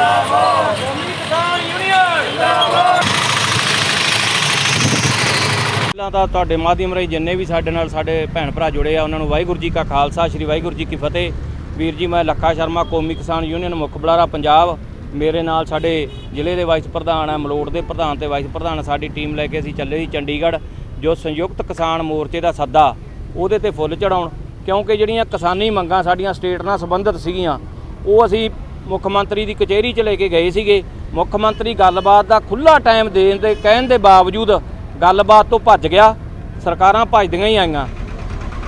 ਜਿੰਦਾਬਾਦ। ਕੌਮੀ ਕਿਸਾਨ ਯੂਨੀਅਨ ਪਹਿਲਾਂ ਤਾਂ ਤੁਹਾਡੇ ਮਾਧਿਅਮ ਰਾਹੀਂ ਜਿੰਨੇ ਵੀ ਸਾਡੇ ਨਾਲ ਸਾਡੇ ਭੈਣ ਭਰਾ ਜੁੜੇ ਆ, ਉਹਨਾਂ ਨੂੰ ਵਾਹਿਗੁਰੂ ਜੀ ਕਾ ਖਾਲਸਾ, ਸ੍ਰੀ ਵਾਹਿਗੁਰੂ ਜੀ ਕੀ ਫਤਿਹ। ਵੀਰ ਜੀ, ਮੈਂ ਲੱਖਾ ਸ਼ਰਮਾ, ਕੌਮੀ ਕਿਸਾਨ ਯੂਨੀਅਨ ਮੁੱਖ ਬੁਲਾਰਾ ਪੰਜਾਬ। ਮੇਰੇ ਨਾਲ ਸਾਡੇ ਜ਼ਿਲ੍ਹੇ ਦੇ ਵਾਈਸ ਪ੍ਰਧਾਨ ਆ, ਮਲੋੜ ਦੇ ਪ੍ਰਧਾਨ ਤੇ ਵਾਈਸ ਪ੍ਰਧਾਨ ਸਾਡੀ ਟੀਮ ਲੈ ਕੇ ਅਸੀਂ ਚੱਲੇ ਸੀ ਚੰਡੀਗੜ੍ਹ, ਜੋ ਸੰਯੁਕਤ ਕਿਸਾਨ ਮੋਰਚੇ ਦਾ ਸੱਦਾ, ਉਹਦੇ ਤੇ ਫੁੱਲ ਚੜਾਉਣ ਕਿਉਂਕਿ ਜਿਹੜੀਆਂ ਕਿਸਾਨੀ ਮੰਗਾਂ ਸਾਡੀਆਂ ਸਟੇਟ ਨਾਲ ਸੰਬੰਧਿਤ ਸੀਗੀਆਂ, ਉਹ ਅਸੀਂ ਮੁੱਖ ਮੰਤਰੀ ਦੀ ਕਚਹਿਰੀ 'ਚ ਲੈ ਕੇ ਗਏ ਸੀਗੇ। ਮੁੱਖ ਮੰਤਰੀ ਗੱਲਬਾਤ ਦਾ ਖੁੱਲਾ ਟਾਈਮ ਦੇਣ ਦੇ ਕਹਿਣ ਦੇ ਬਾਵਜੂਦ ਗੱਲਬਾਤ ਤੋਂ ਭੱਜ ਗਿਆ। ਸਰਕਾਰਾਂ ਭੱਜਦੀਆਂ ਹੀ ਆਈਆਂ।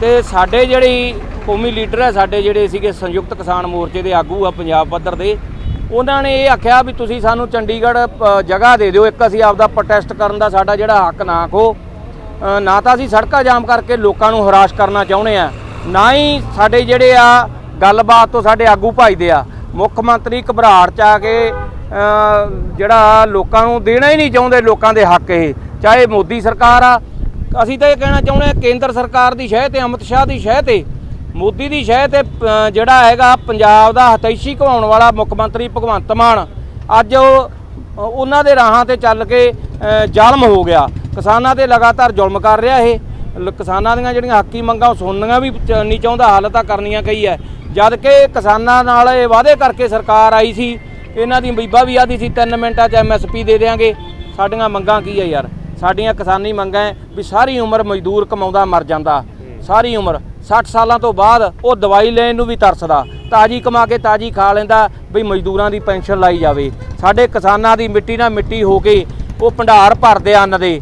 ਤੇ ਸਾਡੇ ਜਿਹੜੀ ਕੌਮੀ ਲੀਡਰ ਹੈ, ਸਾਡੇ ਜਿਹੜੇ ਸੀਗੇ ਸੰਯੁਕਤ ਕਿਸਾਨ ਮੋਰਚੇ ਦੇ ਆਗੂ ਆ ਪੰਜਾਬ ਪੱਧਰ ਦੇ, ਉਹਨਾਂ ਨੇ ਇਹ ਆਖਿਆ ਵੀ ਤੁਸੀਂ ਸਾਨੂੰ ਚੰਡੀਗੜ੍ਹ ਜਗ੍ਹਾ ਦੇ ਦਿਓ। ਇੱਕ ਅਸੀਂ ਆਪਦਾ ਪ੍ਰੋਟੈਸਟ ਕਰਨ ਦਾ ਸਾਡਾ ਜਿਹੜਾ ਹੱਕ ਨਾ ਖੋ। ਨਾ ਤਾਂ ਅਸੀਂ ਸੜਕਾਂ ਜਾਮ ਕਰਕੇ ਲੋਕਾਂ ਨੂੰ ਹਰਾਸ਼ ਕਰਨਾ ਚਾਹੁੰਦੇ ਆ। ਨਾ ਹੀ ਸਾਡੇ ਜਿਹੜੇ ਆ ਗੱਲਬਾਤ ਤੋਂ ਸਾਡੇ ਆਗੂ ਭਜਦੇ ਆ। ਮੁੱਖ ਮੰਤਰੀ ਘਬਰਾਹਟ ਚ ਆ ਕੇ ਜਿਹੜਾ ਲੋਕਾਂ ਨੂੰ ਦੇਣਾ ਹੀ ਨਹੀਂ ਚਾਹੁੰਦੇ ਲੋਕਾਂ ਦੇ ਹੱਕ ਇਹ। ਚਾਹੇ ਮੋਦੀ ਸਰਕਾਰ ਆ ਅਸੀਂ ਤਾਂ ਇਹ ਕਹਿਣਾ ਚਾਹੁੰਦੇ ਹਾਂ ਕੇਂਦਰ ਸਰਕਾਰ ਦੀ ਸ਼ਹਿ ਤੇ ਅਮਿਤ ਸ਼ਾਹ ਦੀ ਸ਼ਹਿ ਤੇ ਮੋਦੀ ਦੀ ਸ਼ਹਿ ਤੇ ਜਿਹੜਾ ਹੈਗਾ ਪੰਜਾਬ ਦਾ ਹਤੈਸ਼ੀ ਘਵਾਉਣ ਵਾਲਾ ਮੁੱਖ ਮੰਤਰੀ ਭਗਵੰਤ ਮਾਨ ਅੱਜ ਉਹ ਉਹਨਾਂ ਦੇ ਰਾਹਾਂ ਤੇ ਚੱਲ ਕੇ ਅ, ਹੋ ਗਿਆ। ਕਿਸਾਨਾਂ ਤੇ ਲਗਾਤਾਰ ਜ਼ੁਲਮ ਕਰ ਰਿਹਾ ਇਹ। ਲ- ਕਿਸਾਨਾਂ ਦੀਆਂ ਜਿਹੜੀਆਂ ਹੱਕੀ ਮੰਗਾਂ ਉਹ ਸੁਣਨੀਆਂ ਵੀ ਚ- ਨਹੀਂ ਚਾਹੁੰਦਾ, ਹੱਲ ਤਾਂ ਕਰਨੀਆਂ ਕਈ ਹੈ ਜਦ ਕਿ ਕਿਸਾਨਾਂ ਨਾਲ ਇਹ ਵਾਅਦੇ ਕਰਕੇ ਸਰਕਾਰ ਆਈ ਸੀ, ਇਹਨਾਂ ਦੀ ਬੀਬਾ ਵੀ ਆਦੀ ਸੀ 3 ਮਿੰਟਾਂ 'ਚ ਐਮਐਸਪੀ ਦੇ ਦੇਾਂਗੇ ਸਾਡੀਆਂ ਮੰਗਾਂ ਕੀ ਹੈ ਯਾਰ? ਸਾਡੀਆਂ ਕਿਸਾਨੀ ਮੰਗਾਂ ਹੈ ਵੀ ਸਾਰੀ ਉਮਰ ਮਜ਼ਦੂਰ ਕਮਾਉਂਦਾ ਮਰ ਜਾਂਦਾ। ਸਾਰੀ ਉਮਰ 60 ਸਾਲਾਂ ਤੋਂ ਬਾਅਦ ਉਹ ਦਵਾਈ ਲੈਣ ਨੂੰ ਵੀ ਤਰਸਦਾ। ਤਾਜੀ ਕਮਾ ਕੇ ਤਾਜੀ ਖਾ ਲੈਂਦਾ ਵੀ ਮਜ਼ਦੂਰਾਂ ਦੀ ਪੈਨਸ਼ਨ ਲਾਈ ਜਾਵੇ। ਸਾਡੇ ਕਿਸਾਨਾਂ ਦੀ ਮਿੱਟੀ ਨਾਲ ਮਿੱਟੀ ਹੋ ਕੇ ਉਹ ਭੰਡਾਰ ਭਰਦੇ ਅੰਨ ਦੇ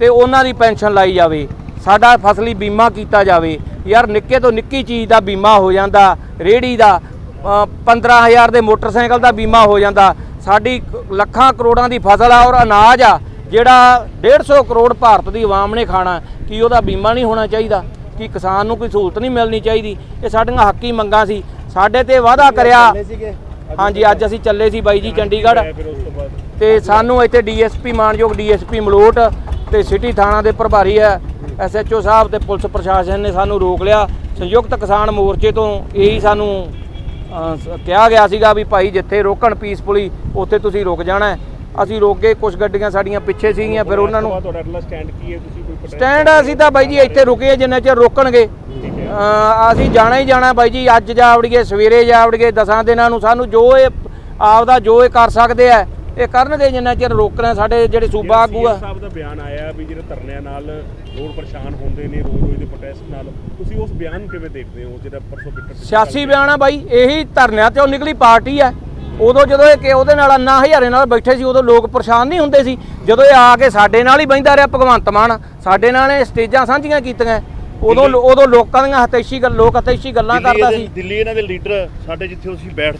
ਤੇ ਉਹਨਾਂ ਦੀ ਪੈਨਸ਼ਨ ਲਾਈ ਜਾਵੇ। ਸਾਡਾ ਫਸਲੀ ਬੀਮਾ ਕੀਤਾ ਜਾਵੇ। ਯਾਰ ਨਿੱਕੇ ਤੋਂ ਨਿੱਕੀ ਚੀਜ਼ ਦਾ ਬੀਮਾ ਹੋ ਜਾਂਦਾ ਰੇੜੀ ਦਾ ਅ, 15000 ਦੇ ਮੋਟਰਸਾਈਕਲ ਦਾ ਬੀਮਾ ਹੋ ਜਾਂਦਾ। ਸਾਡੀ ਲੱਖਾਂ ਕਰੋੜਾਂ ਦੀ ਫਸਲ ਆ ਔਰ ਅਨਾਜ ਆ ਜਿਹੜਾ 150 ਕਰੋੜ ਭਾਰਤ ਦੀ ਆਵਾਮ ਨੇ ਖਾਣਾ ਕੀ ਉਹਦਾ ਬੀਮਾ ਨਹੀਂ ਹੋਣਾ ਚਾਹੀਦਾ? ਕਿ ਕਿਸਾਨ ਨੂੰ ਕੋਈ ਸਹੂਲਤ ਨਹੀਂ ਮਿਲਣੀ ਚਾਹੀਦੀ? ਇਹ ਸਾਡੀਆਂ ਹੱਕੀ ਮੰਗਾਂ ਸੀ। ਸਾਡੇ ਤੇ ਵਾਅਦਾ ਕਰਿਆ। ਹਾਂਜੀ ਅੱਜ ਅਸੀਂ ਚੱਲੇ ਸੀ ਬਾਈ ਜੀ ਚੰਡੀਗੜ੍ਹ। ਤੇ ਸਾਨੂੰ ਇੱਥੇ ਡੀਐਸਪੀ ਮਾਨਯੋਗ ਡੀਐਸਪੀ ਮਲੋਟ ਤੇ ਸਿਟੀ ਥਾਣਾ ਦੇ ਪ੍ਰਭਾਰੀ ਹੈ। ਐਸਐਚਓ ਸਾਹਿਬ ਤੇ ਪੁਲਿਸ ਪ੍ਰਸ਼ਾਸਨ ਨੇ ਸਾਨੂੰ ਰੋਕ ਲਿਆ। ਸੰਯੁਕਤ ਕਿਸਾਨ ਮੋਰਚੇ ਤੋਂ ਇਹੀ ਸਾਨੂੰ ਕਿਹਾ ਗਿਆ ਸੀਗਾ ਵੀ ਭਾਈ ਜਿੱਥੇ ਰੋਕਣ ਪੀਸਫੁਲੀ ਉੱਥੇ ਤੁਸੀਂ ਰੁਕ ਜਾਣਾ। ਅਸੀਂ ਰੋਕ ਗਏ ਕੁਝ ਗੱਡੀਆਂ ਸਾਡੀਆਂ ਪਿੱਛੇ ਸੀਗੀਆਂ ਫਿਰ ਉਹਨਾਂ ਨੂੰ ਤੁਹਾਡਾ ਅਗਲਾ ਸਟੈਂਡ ਕੀ ਹੈ? ਤੁਸੀਂ ਕੋਈ protest ਸਟੈਂਡ ਅਸੀਂ ਤਾਂ ਬਾਈ ਜੀ ਇੱਥੇ ਰੁਕੇ ਜਿੰਨਾ ਚਿਰ ਰੋਕਣਗੇ। ਅਸੀਂ ਜਾਣਾ ਹੀ ਜਾਣਾ ਬਾਈ ਜੀ ਅੱਜ ਜਾ ਵੜੀਏ ਸਵੇਰੇ ਜਾ ਵੜੀਏ ਦਸਾਂ ਦਿਨਾਂ ਨੂੰ ਸਾਨੂੰ ਜੋ ਇਹ ਆਪਦਾ ਜੋ ਇਹ ਕਰ ਸਕਦੇ ਆ ਇਹ ਕਰਨਗੇ ਜਿੰਨਾ ਚਿਰ ਰੋਕਣਾ ਸਾਡੇ ਜਿਹੜੇ ਸੂਬਾ ਆਗੂ ਆ। ਸਾਹਿਬ ਦਾ ਬਿਆਨ ਆਇਆ ਵੀ ਜਿਹੜੇ ਧਰਨਿਆਂ ਨਾਲ ਲੋਕ ਪਰੇਸ਼ਾਨ ਹੁੰਦੇ ਨੇ ਰੋਜ਼ ਰੋਜ਼ ਦੇ ਪ੍ਰੋਟੈਸਟ ਨਾਲ ਤੁਸੀਂ ਉਸ ਬਿਆਨ ਨੂੰ ਕਿਵੇਂ ਦੇਖਦੇ ਹੋ ਜਿਹੜਾ ਪਰਸੋਂ ਬਿੱਟਰ ਸਿਆਸੀ ਬਿਆਨ ਆ ਬਾਈ ਇਹੀ ਧਰਨਿਆਂ ਤੇ ਉਹ ਨਿਕਲੀ ਪਾਰਟੀ ਆ। ਉਦੋਂ ਜਦੋਂ ਇਹ ਕਿ ਉਹਦੇ ਨਾਲ ਅੰਨਾ ਹਜ਼ਾਰੇ ਨਾਲ ਬੈਠੇ ਸੀ ਉਦੋਂ ਲੋਕ ਪਰੇਸ਼ਾਨ ਨਹੀਂ ਹੁੰਦੇ ਸੀ। ਜਦੋਂ ਇਹ ਆ ਕੇ ਸਾਡੇ ਨਾਲ ਹੀ ਬਹਿੰਦਾ ਰਿਹਾ ਭਗਵੰਤ ਮਾਨ ਸਾਡੇ ਨਾਲ ਇਹ ਸਟੇਜਾਂ ਸਾਂਝੀਆਂ ਕੀਤੀਆਂ। ਉਦੋਂ ਉਦੋਂ ਲੋਕਾਂ ਦੀਆਂ ਹਤੈਸ਼ੀ ਗੱਲ ਲੋਕ ਹਤੈਸ਼ੀ ਗੱਲਾਂ ਕਰਦਾ ਸੀ। ਦਿੱਲੀ ਇਹਨਾਂ ਦੇ ਲੀਡਰ ਸਾਡੇ ਜਿੱਥੇ ਅਸੀਂ ਬੈਠਦੇ